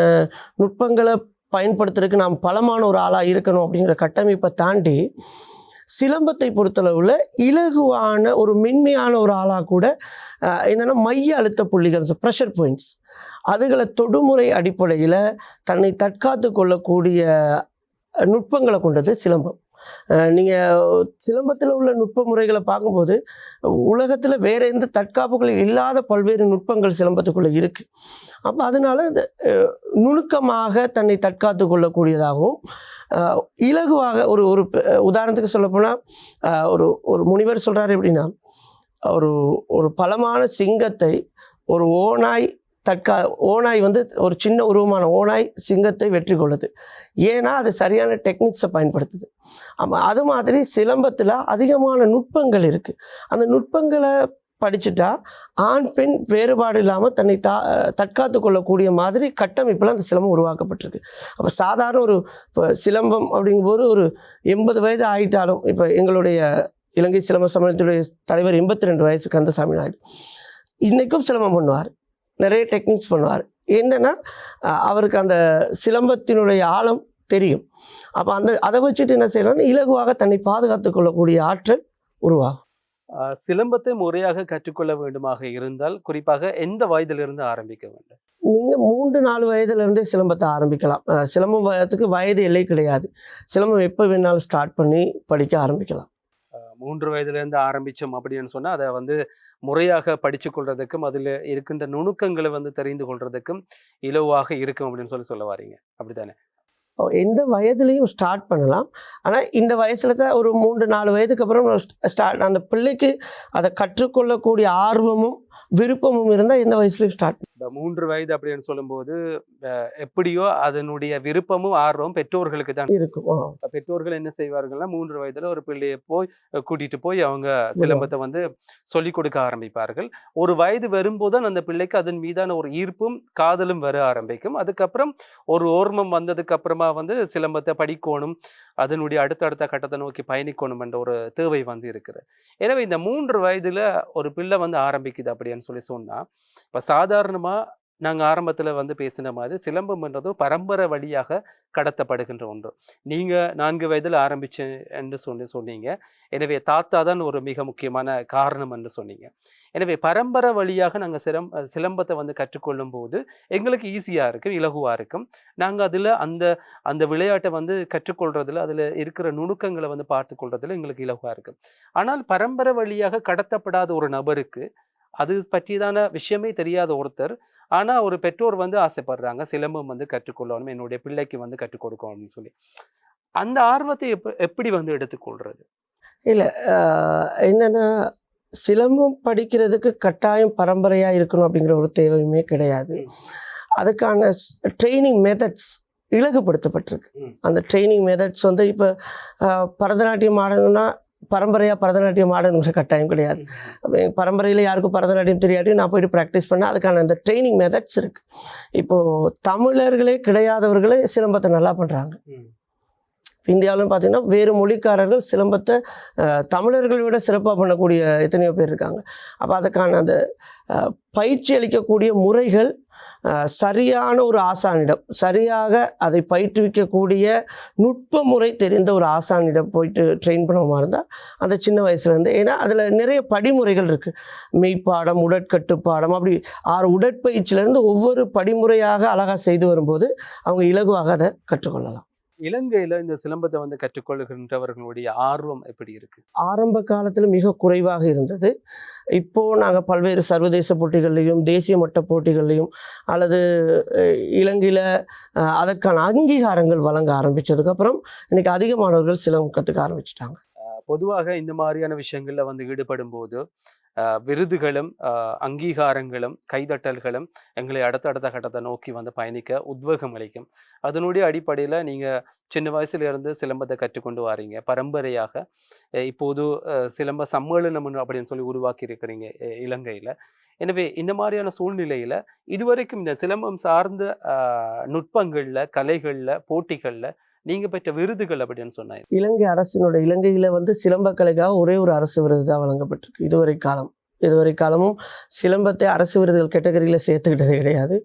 நுட்பங்களை பயன்படுத்துறதுக்கு நாம் பலமான ஒரு ஆளாக இருக்கணும் அப்படிங்கிற கட்டமைப்பை தாண்டி சிலம்பத்தை பொறுத்தளவில் இலகுவான ஒரு மென்மையான ஒரு ஆளாக கூட என்னென்னா மைய அழுத்த புள்ளிகள் ப்ரெஷர் பாயிண்ட்ஸ் அதுகளை தொடுமுறை அடிப்படையில் தன்னை தற்காத்து கொள்ளக்கூடிய நுட்பங்களை கொண்டது சிலம்பம். நீங்கள் சிலம்பத்தில் உள்ள நுட்ப முறைகளை பார்க்கும்போது உலகத்தில் வேற எந்த தற்காப்புகள் இல்லாத பல்வேறு நுட்பங்கள் சிலம்பத்துக்குள்ளே இருக்குது அப்போ அதனால இந்த நுணுக்கமாக தன்னை தற்காத்து கொள்ளக்கூடியதாகவும் இலகுவாக ஒரு ஒரு உதாரணத்துக்கு சொல்லப்போனால் ஒரு ஒரு முனிவர் சொல்கிறாரு எப்படின்னா ஒரு ஒரு பலமான சிங்கத்தை ஒரு ஓனாய் தற்கா ஓனாய் வந்து ஒரு சின்ன உருவமான ஓனாய் சிங்கத்தை வெற்றி கொள்ளுது. ஏன்னா அது சரியான டெக்னிக்ஸை பயன்படுத்துது. அது மாதிரி சிலம்பத்தில் அதிகமான நுட்பங்கள் இருக்குது அந்த நுட்பங்களை படிச்சுட்டா ஆண் பெண் வேறுபாடு இல்லாமல் தன்னை தா தற்காத்து கொள்ளக்கூடிய மாதிரி கட்டமைப்பில் அந்த சிலம்பம் உருவாக்கப்பட்டிருக்கு. அப்போ சாதாரண ஒரு இப்போ சிலம்பம் அப்படிங்கும்போது ஒரு எண்பது வயது ஆகிட்டாலும் இப்போ எங்களுடைய இலங்கை சிலம்ப சமயத்துடைய தலைவர் எண்பத்தி ரெண்டு வயசு கந்தசாமி நாயுடு. இன்றைக்கும் சிலம்பம் பண்ணுவார். நிறைய டெக்னிக்ஸ் பண்ணுவார். என்னென்னா அவருக்கு அந்த சிலம்பத்தினுடைய ஆழம் தெரியும். அப்போ அந்த அதை வச்சுட்டு என்ன செய்யலாம்னா இலகுவாக தன்னை பாதுகாத்துக் கொள்ளக்கூடிய ஆற்றல் உருவாகும். சிலம்பத்தை முறையாக கற்றுக்கொள்ள வேண்டுமாக இருந்தால் குறிப்பாக எந்த வயதிலிருந்து ஆரம்பிக்க வேண்டும்? நீங்கள் மூன்று நாலு வயதுலேருந்தே சிலம்பத்தை ஆரம்பிக்கலாம். சிலம்பம் வயதுக்கு வயது எல்லை கிடையாது. சிலம்பம் எப்போ வேணாலும் ஸ்டார்ட் பண்ணி படிக்க ஆரம்பிக்கலாம். மூன்று வயதிலிருந்து ஆரம்பிச்சோம் அப்படின்னு சொன்னா அதை வந்து முறையாக படிச்சு கொள்றதுக்கும் அதுல இருக்கின்ற நுணுக்கங்களை வந்து தெரிந்து கொள்றதுக்கும் இலவாக இருக்கும் அப்படின்னு சொல்லி சொல்ல வாரீங்க. அப்படித்தானே? எந்த வயதுலேயும் ஸ்டார்ட் பண்ணலாம். ஆனால் இந்த வயசில் தான் ஒரு மூன்று நாலு வயதுக்கு அப்புறம் ஸ்டார்ட் அந்த பிள்ளைக்கு அதை கற்றுக்கொள்ளக்கூடிய ஆர்வமும் விருப்பமும் இருந்தால் எந்த வயசுலையும் ஸ்டார்ட் இந்த மூன்று வயது அப்படின்னு சொல்லும்போது எப்படியோ அதனுடைய விருப்பமும் ஆர்வமும் பெற்றோர்களுக்கு தான். இருக்கும். பெற்றோர்கள் என்ன செய்வார்கள்னா மூன்று வயதுல ஒரு பிள்ளையை போய் கூட்டிட்டு போய் அவங்க சிலம்பத்தை வந்து சொல்லிக் கொடுக்க ஆரம்பிப்பார்கள். ஒரு வயது வரும்போது தான் அந்த பிள்ளைக்கு அதன் மீதான ஒரு ஈர்ப்பும் காதலும் வர ஆரம்பிக்கும். அதுக்கப்புறம் ஒரு ஓர்மம் வந்ததுக்கு அப்புறமா வந்து சிலம்பத்தை படிக்கணும் அதனுடைய அடுத்தடுத்த கட்டத்தை நோக்கி பயணிக்கணும் என்ற ஒரு தேவை வந்து இருக்குது எனவே இந்த மூன்று வயதுல ஒரு பிள்ளை வந்து ஆரம்பிக்குது அப்படின்னு சொல்லி சொன்னா இப்ப சாதாரணமா நாங்கள் ஆரம்பத்தில் வந்து பேசின மாதிரி சிலம்பம்ன்றது பரம்பரை வழியாக கடத்தப்படுகின்ற ஒன்று. நீங்கள் நான்கு வயதில் ஆரம்பிச்சேன் என்று சொல்லி சொன்னீங்க. எனவே தாத்தா தான் ஒரு மிக முக்கியமான காரணம் என்று சொன்னீங்க. எனவே பரம்பரை வழியாக நாங்கள் சிலம் சிலம்பத்தை வந்து கற்றுக்கொள்ளும் போது எங்களுக்கு ஈஸியாக இருக்கும் இலகுவாக இருக்கும். நாங்கள் அதில் அந்த அந்த விளையாட்டை வந்து கற்றுக்கொள்றதில் அதில் இருக்கிற நுணுக்கங்களை வந்து பார்த்து கொள்றதுல எங்களுக்கு இலகுவாக இருக்கும். ஆனால் பரம்பரை வழியாக கடத்தப்படாத ஒரு நபருக்கு அது பற்றியதான விஷயமே தெரியாத ஒருத்தர். ஆனா ஒரு பெற்றோர் வந்து ஆசைப்படுறாங்க சிலம்பம் வந்து கற்றுக்கொள்ளணும் என்னுடைய பிள்ளைக்கு வந்து கற்றுக் கொடுக்கணும்னு சொல்லி. அந்த ஆர்வத்தை எப்ப எப்படி வந்து எடுத்துக்கொள்றது இல்லை என்னன்னா சிலம்பம் படிக்கிறதுக்கு கட்டாயம் பரம்பரையாக இருக்கணும் அப்படிங்கிற ஒரு தேவையுமே கிடையாது. அதுக்கான ட்ரைனிங் மெத்தட்ஸ் இலகுபடுத்தப்பட்டிருக்கு. அந்த ட்ரைனிங் மெத்தட்ஸ் வந்து இப்போ பரதநாட்டியம் ஆடணும்னா பரம்பரையாக பரதநாட்டியம் ஆடணுங்கிற கட்டாயம் கிடையாது. பரம்பரையில் யாருக்கும் பரதநாட்டியம் தெரியாட்டி நான் போயிட்டு ப்ராக்டிஸ் பண்ணேன். அதுக்கான அந்த ட்ரைனிங் மெத்தட்ஸ் இருக்குது இப்போது தமிழர்களே கிடையாதவர்களே சிலம்பத்தை நல்லா பண்ணுறாங்க இந்தியாவிலும் பார்த்தீங்கன்னா வேறு மொழிக்காரர்கள் சிலம்பத்தை தமிழர்களை விட சிறப்பாக பண்ணக்கூடிய எத்தனையோ பேர் இருக்காங்க. அப்போ அதுக்கான அந்த பயிற்சி அளிக்கக்கூடிய முறைகள் சரியான ஒரு ஆசானிடம் சரியாக அதை பயிற்றுவிக்கக்கூடிய நுட்ப முறை தெரிந்த ஒரு ஆசானிடம் போயிட்டு ட்ரெயின் பண்ணுவோமா இருந்தால் அந்த சின்ன வயசுலேருந்து ஏன்னா அதில் நிறைய படிமுறைகள் இருக்குது மெய்ப்பாடம் உடற்கட்டுப்பாடம் அப்படி ஆறு உடற்பயிற்சியிலேருந்து ஒவ்வொரு படிமுறையாக அழகாக செய்து வரும்போது அவங்க இலகுவாக அதை கற்றுக்கொள்ளலாம். இலங்கையில இந்த சிலம்பத்தை வந்து கற்றுக்கொள்கின்றவர்களுடைய ஆர்வம் எப்படி இருக்கு? ஆரம்ப காலத்தில் மிக குறைவாக இருந்தது. இப்போ நாங்கள் பல்வேறு சர்வதேச போட்டிகள்லையும் தேசிய மட்ட போட்டிகள்லையும் அல்லது இலங்கையில் அதற்கான அங்கீகாரங்கள் வழங்க ஆரம்பித்ததுக்கப்புறம் இன்னைக்கு அதிகமானவர்கள் சிலம்பம் கற்றுக்க ஆரம்பிச்சிட்டாங்க. பொதுவாக இந்த மாதிரியான விஷயங்களில் வந்து ஈடுபடும் போது விருதுகளும் அங்கீகாரங்களும் கைதட்டல்களும் எங்களை அடுத்தடுத்த கட்டத்தை நோக்கி வந்து பயணிக்க உத்வேகம் அளிக்கும். அதனுடைய அடிப்படையில் நீங்கள் சின்ன வயசுலேருந்து சிலம்பத்தை கற்றுக்கொண்டு வாரீங்க. பரம்பரையாக இப்போது சிலம்ப சம்மேளனம் அப்படின்னு சொல்லி உருவாக்கி இருக்கிறீங்க இலங்கையில். எனவே இந்த மாதிரியான சூழ்நிலையில் இதுவரைக்கும் இந்த சிலம்பம் சார்ந்த நுட்பங்களில் கலைகளில் போட்டிகளில் நீங்க பெற்ற விருதுகள் அப்படின்னு சொன்னாங்க இலங்கை அரசினோட இலங்கையில் வந்து சிலம்பக்கலைக்காக ஒரே ஒரு அரசு விருது தான் வழங்கப்பட்டிருக்கு. இதுவரை காலம். இதுவரை காலமும் சிலம்பத்தை அரசு விருதுகள் கேட்டகரியில் சேர்த்துக்கிட்டதே கிடையாது.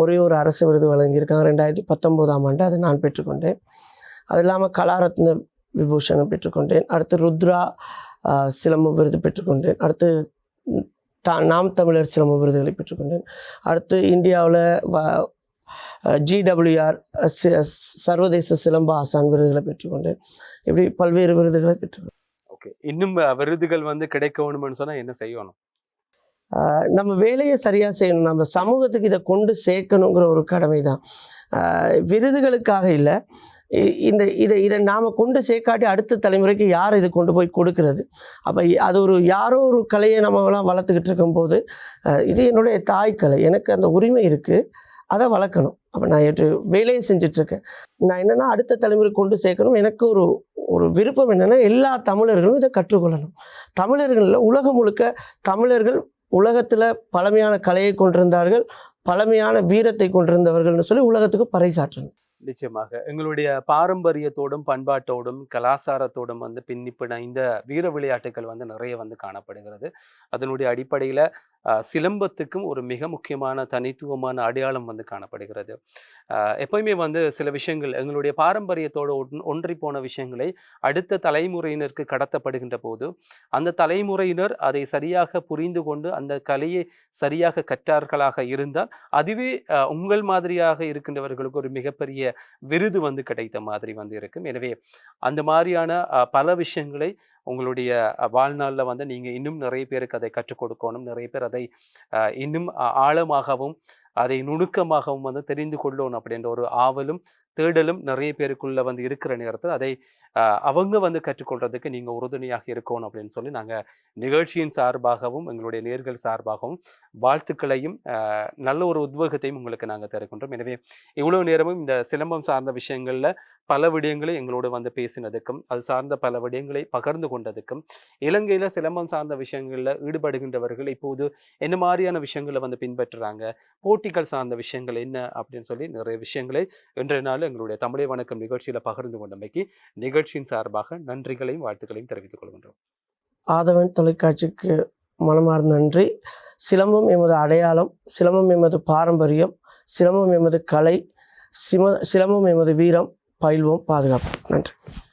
ஒரே ஒரு அரசு விருது வழங்கியிருக்காங்க. ரெண்டாயிரத்தி பத்தொம்போதாம் ஆண்டு அதை நான் பெற்றுக்கொண்டேன். அது இல்லாமல் கலாரத்ன விபூஷணம் பெற்றுக்கொண்டேன். அடுத்து ருத்ரா சிலம்பம் சிலம்ப விருது பெற்றுக்கொண்டேன். அடுத்து தா நாம் தமிழர் சிலம்ப விருதுகளை பெற்றுக்கொண்டேன். அடுத்து இந்தியாவில் வ ஜிடபிள்யூஆர் சர்வதேச சிலம்ப ஆசான் விருதுகளை பெற்றுக்கொண்டேன் இப்படி பல்வேறு விருதுகளை பெற்றுக்கொண்டேன் ஓகே இன்னும் விருதுகள் வந்து கிடைக்கணும்னு சொன்னா என்ன செய்யணும்? நம்ம வேலையை சரியாக செய்யணும். நம்ம சமூகத்துக்கு இதை கொண்டு சேர்க்கணுங்கிற ஒரு கடமை தான் விருதுகளுக்காக இல்லை. இந்த இதை இதை நாம் கொண்டு சேர்க்காட்டி அடுத்த தலைமுறைக்கு யார் இது கொண்டு போய் கொடுக்கறது? அப்போ அது ஒரு யாரோ ஒரு கலையை நம்மலாம் வளர்த்துக்கிட்டு இருக்கும்போது இது என்னுடைய தாய் கலை. எனக்கு அந்த உரிமை இருக்குது அதை வளர்க்கணும். அப்போ நான் ஏற்று வேலையை செஞ்சிட்ருக்கேன். நான் என்னென்னா அடுத்த தலைமுறை கொண்டு சேர்க்கணும். எனக்கு ஒரு ஒரு விருப்பம் என்னென்னா எல்லா தமிழர்களும் இதை கற்றுக்கொள்ளணும். தமிழர்களில் உலகம் முழுக்க தமிழர்கள் உலகத்தில் பழமையான கலையை கொண்டிருந்தார்கள் பழமையான வீரத்தை கொண்டிருந்தவர்கள்னு சொல்லி உலகத்துக்கு பறைசாற்றணும். நிச்சயமாக. எங்களுடைய பாரம்பரியத்தோடும் பண்பாட்டோடும் கலாச்சாரத்தோடும் வந்து பின்னி பிணைந்த வீர விளையாட்டுகள் வந்து நிறைய வந்து காணப்படுகிறது. அதனுடைய அடிப்படையில் சிலம்பத்துக்கும் ஒரு மிக முக்கியமான தனித்துவமான அடையாளம் வந்து காணப்படுகிறது. எப்பயுமே வந்து சில விஷயங்கள் எங்களுடைய பாரம்பரியத்தோடு ஒன்- ஒன்றி போன விஷயங்களை அடுத்த தலைமுறையினருக்கு கடத்தப்படுகின்ற போது அந்த தலைமுறையினர் அதை சரியாக புரிந்து கொண்டு அந்த கலையை சரியாக கற்றார்களாக இருந்தால் அதுவே உங்கள் மாதிரியாக இருக்கின்றவர்களுக்கு ஒரு மிகப்பெரிய விருது வந்து கிடைத்த மாதிரி வந்து இருக்கும். எனவே அந்த மாதிரியான பல விஷயங்களை உங்களுடைய வாழ்நாளில் வந்து நீங்கள் இன்னும் நிறைய பேருக்கு அதை கற்றுக் கொடுக்கணும். நிறைய பேர் அதை இன்னும் ஆழமாகவும் அதை நுணுக்கமாகவும் வந்து தெரிந்து கொள்ளணும் அப்படின்ற ஒரு ஆவலும் தேடலும் நிறைய பேருக்குள்ள வந்து இருக்கிற நேரத்தில் அதை அவங்க வந்து கற்றுக்கொள்றதுக்கு நீங்கள் உறுதுணையாக இருக்கணும் அப்படின்னு சொல்லி நாங்கள் நிகழ்ச்சியின் சார்பாகவும் எங்களுடைய நேர்கள் சார்பாகவும் வாழ்த்துக்களையும் நல்ல ஒரு உத்வேகத்தையும் உங்களுக்கு நாங்கள் தருகின்றோம். எனவே இவ்வளவு நேரமும் இந்த சிலம்பம் சார்ந்த விஷயங்களில் பல விடயங்களை எங்களோடு வந்து பேசினதுக்கும் அது சார்ந்த பல விடயங்களை பகிர்ந்து கொண்டதுக்கும் இலங்கையில் சிலம்பம் சார்ந்த விஷயங்களில் ஈடுபடுகின்றவர்கள் இப்போது என்ன மாதிரியான விஷயங்களை வந்து பின்பற்றுறாங்க போட்டிகள் சார்ந்த விஷயங்கள் என்ன அப்படின்னு சொல்லி நிறைய விஷயங்களை இன்றைய நாள் எங்களுடைய தமிழை வணக்கம் நிகழ்ச்சியில் பகிர்ந்து கொண்டமைக்கு நிகழ்ச்சியின் சார்பாக நன்றிகளையும் வாழ்த்துக்களையும் தெரிவித்துக் கொள்கின்றோம். ஆதவன் தொலைக்காட்சிக்கு மனமார்ந்த நன்றி. சிலம்பம் எமது அடையாளம் சிலம்பம் எமது பாரம்பரியம் சிலம்பம் எமது கலை சிம சிலம்பம் எமது வீரம் பயில்வோம். பாதுகாப்போம். நன்றி.